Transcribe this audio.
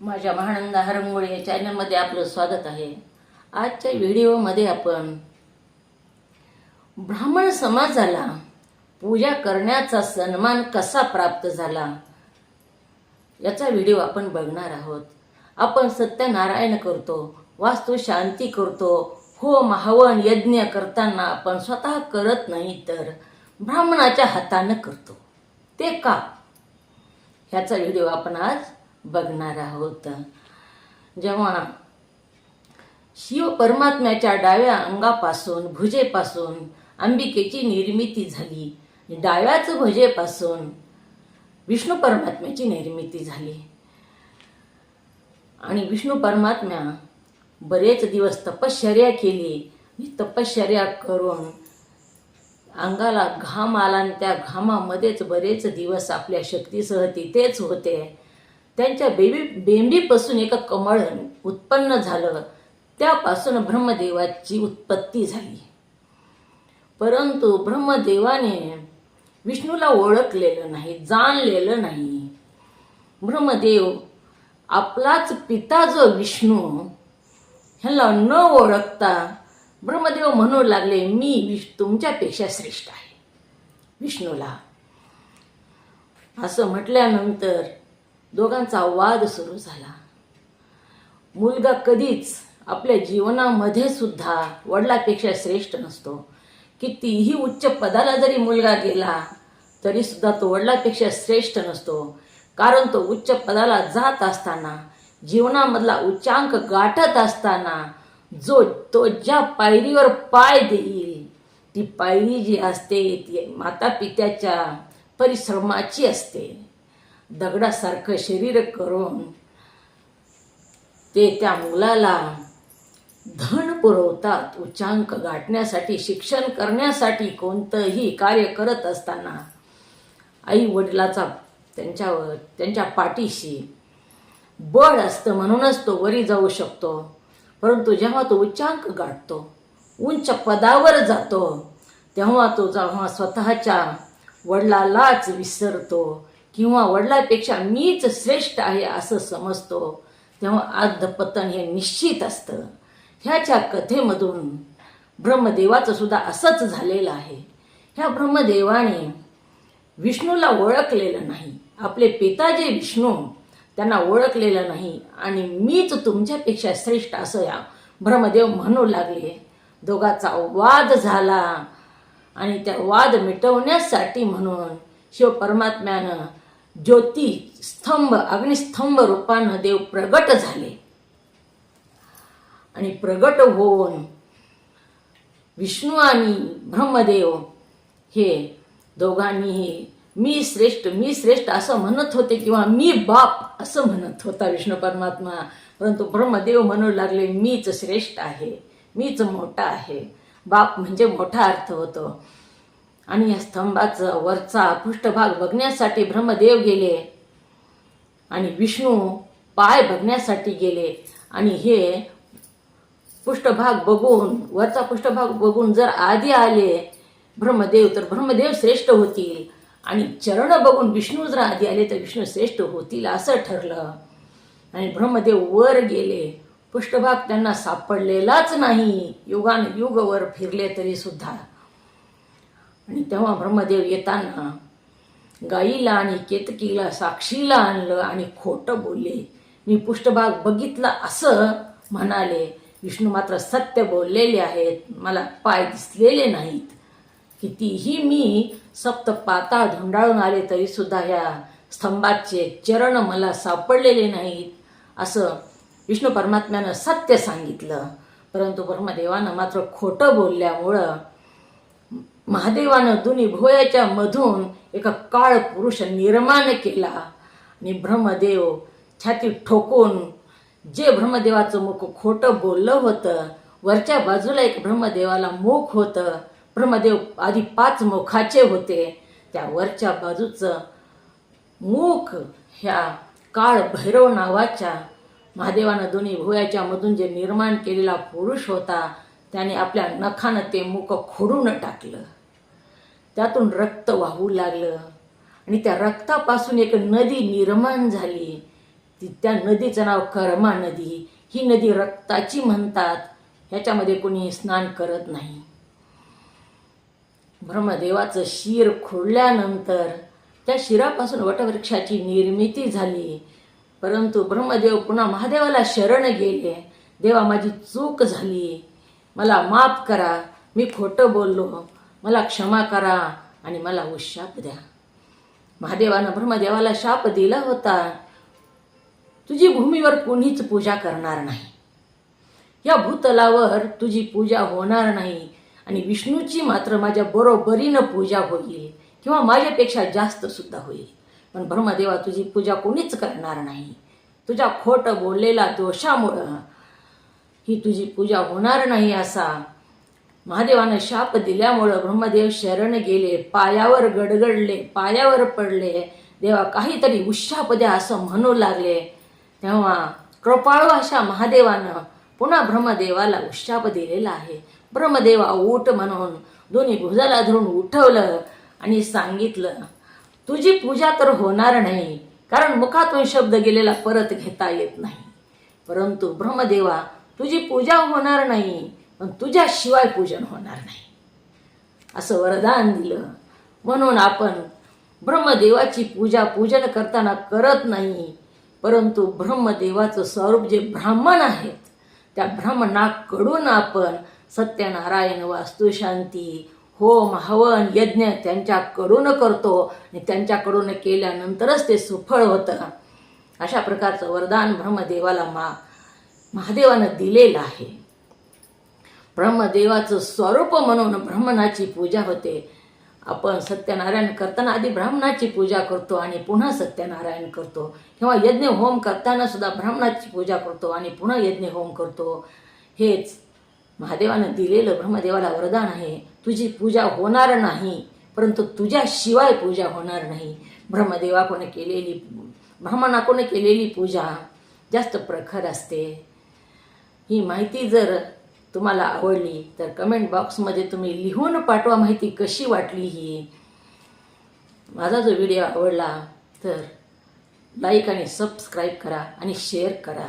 माझ्या महानंदा हरंगोळे या चॅनलमध्ये आपलं स्वागत आहे. आजच्या व्हिडिओमध्ये आपण ब्राह्मण समाजाला पूजा करण्याचा सन्मान कसा प्राप्त झाला याचा व्हिडिओ आपण बघणार आहोत. आपण सत्यनारायण करतो वास्तू शांती करतो हो महावन यज्ञ करताना आपण स्वतः करत नाही तर ब्राह्मणाच्या हातानं करतो. ते का? ह्याचा व्हिडिओ आपण आज बघणार आहोत. जेव्हा शिव परमात्म्याच्या डाव्या अंगापासून भुजेपासून अंबिकेची निर्मिती झाली. डाव्याच भुजेपासून विष्णू परमात्म्याची निर्मिती झाली. आणि विष्णू परमात्म्या बरेच दिवस तपश्चर्या केली. तपश्चर्या करून अंगाला घाम आला आणि त्या घामामध्येच बरेच दिवस आपल्या शक्तीसह तिथेच होते. त्यांच्या बेबी बेंबीपासून एक कमळ उत्पन्न झालं. त्यापासून ब्रह्मदेवाची उत्पत्ती झाली. परंतु ब्रह्मदेवाने विष्णूला ओळखलेलं नाही जाणलेलं नाही. ब्रह्मदेव आपलाच पिता जो विष्णू ह्याला न ओळखता ब्रह्मदेव म्हणू लागले मी विष तुमच्यापेक्षा श्रेष्ठ आहे. विष्णूला. असं म्हटल्यानंतर दोघांचा वाद सुरू झाला. मुलगा कधीच आपल्या जीवनामध्ये सुद्धा वडिलापेक्षा श्रेष्ठ नसतो. कितीही उच्च पदाला जरी मुलगा गेला तरी सुद्धा तो वडिलापेक्षा श्रेष्ठ नसतो. कारण तो उच्च पदाला जात असताना जीवनामधला उच्चांक गाठत असताना जो तो ज्या पायरीवर पाय देईल ती पायरी जी असते ती माता पित्याच्या परिश्रमाची असते. दगडासारखं शरीर करून ते त्या मुलाला धन पुरवतात उच्चांक गाठण्यासाठी शिक्षण करण्यासाठी कोणतंही कार्य करत असताना आई वडिलाचा त्यांच्यावर त्यांच्या पाठीशी बळ असतं म्हणूनच तो वरी जाऊ शकतो. परंतु जेव्हा तो उच्चांक गाठतो उंच पदावर जातो तेव्हा तो जेव्हा स्वतःच्या वडिलालाच विसरतो किंवा वडिलापेक्षा मीच श्रेष्ठ आहे असं समजतो तेव्हा अर्धपतन हे निश्चित असतं. ह्याच्या कथेमधून ब्रह्मदेवाचं सुद्धा असंच झालेलं आहे. ह्या ब्रह्मदेवाने विष्णूला ओळखलेलं नाही. आपले पिता जे विष्णू त्यांना ओळखलेलं नाही. आणि मीच तुमच्यापेक्षा श्रेष्ठ असं या ब्रह्मदेव म्हणू लागले. दोघाचा वाद झाला. आणि त्या वाद मिटवण्यासाठी म्हणून शिव परमात्म्यानं ज्योती स्तंभ अग्निस्तंभ रूपानं देव प्रगट झाले. आणि प्रगट होऊन विष्णू आणि ब्रह्मदेव हे दोघांनीही मी श्रेष्ठ मी श्रेष्ठ असं म्हणत होते किंवा मी बाप असं म्हणत होता विष्णू परमात्मा. परंतु ब्रह्मदेव म्हणू लागले मीच श्रेष्ठ आहे मीच मोठा आहे. बाप म्हणजे मोठा अर्थ होतो. आणि या स्तंभाचा वरचा पृष्ठभाग बघण्यासाठी ब्रह्मदेव गेले. आणि विष्णू पाय बघण्यासाठी गेले. आणि हे पृष्ठभाग बघून वरचा पृष्ठभाग बघून जर आधी आले ब्रह्मदेव तर ब्रह्मदेव श्रेष्ठ होतील. आणि चरण बघून विष्णू जर आधी आले तर विष्णू श्रेष्ठ होतील असं ठरलं. आणि ब्रह्मदेव वर गेले. पृष्ठभाग त्यांना सापडलेलाच नाही. युगान युगवर फिरले तरी सुद्धा. आणि तेव्हा ब्रह्मदेव येताना गाईला आणि केतकीला साक्षीला आणलं आणि खोटं बोलले. मी पृष्ठभाग बघितला असं म्हणाले. विष्णू मात्र सत्य बोललेले आहेत. मला पाय दिसलेले नाहीत. कितीही मी सप्त पाताळ धुंडाळून आले तरी सुद्धा ह्या स्तंभाचे चरण मला सापडलेले नाहीत असं विष्णू परमात्म्यानं सत्य सांगितलं. परंतु ब्रह्मदेवानं मात्र खोटं बोलल्यामुळं महादेवानं दोन्ही भोयाच्या मधून एका काळ पुरुष निर्माण केला. आणि ब्रह्मदेव छाती ठोकून जे ब्रह्मदेवाचं मुख खोटं बोललं होतं वरच्या बाजूला एक ब्रह्मदेवाला मुख होतं. ब्रह्मदेव आधी पाच मुखाचे होते. त्या वरच्या बाजूचं मुख ह्या काळ भैरव नावाच्या महादेवानं दोन्ही भुयाच्या मधून जे निर्माण केलेला पुरुष होता त्याने आपल्या नखानं ते मुख खोडून टाकलं. त्यातून रक्त वाहू लागलं. आणि त्या रक्तापासून एक नदी निर्माण झाली. ती त्या नदीचं नाव कर्मा नदी. ही नदी रक्ताची म्हणतात. ह्याच्यामध्ये कोणी स्नान करत नाही. ब्रह्मदेवाचं शिर खोडल्यानंतर त्या शिरापासून वटवृक्षाची निर्मिती झाली. परंतु ब्रह्मदेव पुन्हा महादेवाला शरण गेले. देवा माझी चूक झाली. मला माफ करा. मी खोटं बोललो. मला क्षमा करा आणि मला उशाप द्या. महादेवानं ब्रह्मदेवाला शाप दिला होता. तुझी भूमीवर कोणीच पूजा करणार नाही. या भूतलावर तुझी पूजा होणार नाही आणि विष्णूची मात्र माझ्या बरोबरीनं पूजा होईल किंवा माझ्यापेक्षा जास्त सुद्धा होईल. पण ब्रह्मदेवा तुझी पूजा कोणीच करणार नाही. तुझ्या खोट बोललेला दोषामुळं ही तुझी पूजा होणार नाही असा महादेवानं शाप दिल्यामुळं ब्रह्मदेव शरण गेले पायावर गडगडले पायावर पडले. देवा काहीतरी उशाप द्या असं म्हणू लागले. तेव्हा कृपाळू अशा महादेवानं पुन्हा ब्रह्मदेवाला उशाप दिलेला आहे. ब्रह्मदेवा उठ म्हणून दोन्ही भुजाला धरून उठवलं आणि सांगितलं तुझी पूजा तर होणार नाही कारण मुखातून शब्द गेलेला परत घेता येत नाही. परंतु ब्रह्मदेवा तुझी पूजा होणार नाही. पण तुझ्याशिवाय पूजन होणार नाही. असं वरदान दिलं. म्हणून आपण ब्रह्मदेवाची पूजा पूजन करताना करत नाही परंतु ब्रह्मदेवाचं स्वरूप जे ब्राह्मण आहेत त्या ब्राह्मणाकडून आपण सत्यनारायण वास्तुशांती होम हवन यज्ञ त्यांच्याकडून करतो आणि त्यांच्याकडून केल्यानंतरच ते सुफळ होतं. अशा प्रकारचं वरदान ब्रह्मदेवाला मा महादेवानं दिलेलं आहे. ब्रह्मदेवाचं स्वरूप म्हणून ब्राह्मणाची पूजा होते. आपण सत्यनारायण करताना आधी ब्राह्मणाची पूजा करतो आणि पुन्हा सत्यनारायण करतो. किंवा यज्ञ होम करताना सुद्धा ब्राह्मणाची पूजा करतो आणि पुन्हा यज्ञ होम करतो. हेच महादेवानं दिलेलं ब्रह्मदेवाला वरदान आहे. तुझी पूजा होणार नाही परंतु तुझ्याशिवाय पूजा होणार नाही. ब्रह्मदेवाकडून केलेली ब्राह्मणाकडून केलेली पूजा जास्त प्रखर असते. ही माहिती जर तुम्हाला आवडली तर कमेंट बॉक्समध्ये तुम्ही लिहून पाठवा माहिती कशी वाटली ही. माझा जो व्हिडिओ आवडला तर लाईक आणि सबस्क्राईब करा आणि शेअर करा.